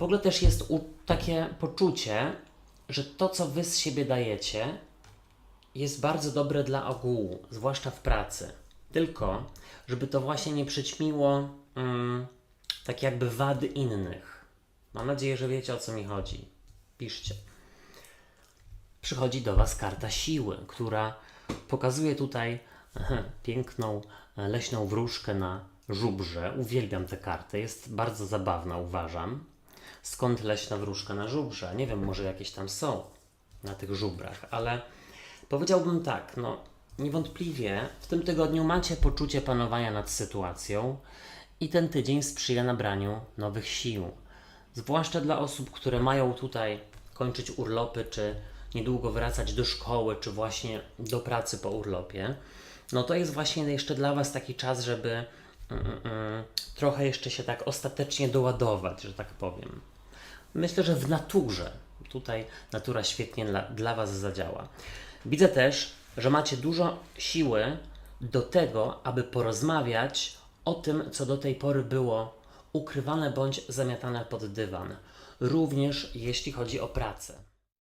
W ogóle też jest u, takie poczucie, że to, co wy z siebie dajecie, jest bardzo dobre dla ogółu, zwłaszcza w pracy. Tylko, żeby to właśnie nie przyćmiło mm, tak jakby wady innych. Mam nadzieję, że wiecie o co mi chodzi. Piszcie. Przychodzi do Was karta siły, która pokazuje tutaj piękną leśną wróżkę na żubrze. Uwielbiam tę kartę, jest bardzo zabawna, uważam. Skąd leśna wróżka na żubrze? Nie wiem, może jakieś tam są na tych żubrach, ale powiedziałbym tak, no niewątpliwie w tym tygodniu macie poczucie panowania nad sytuacją i ten tydzień sprzyja nabraniu nowych sił. Zwłaszcza dla osób, które mają tutaj kończyć urlopy, czy niedługo wracać do szkoły, czy właśnie do pracy po urlopie. No to jest właśnie jeszcze dla Was taki czas, żeby trochę jeszcze się tak ostatecznie doładować, że tak powiem. Myślę, że w naturze. Tutaj natura świetnie dla, dla Was zadziała. Widzę też, że macie dużo siły do tego, aby porozmawiać o tym, co do tej pory było ukrywane bądź zamiatane pod dywan. Również jeśli chodzi o pracę.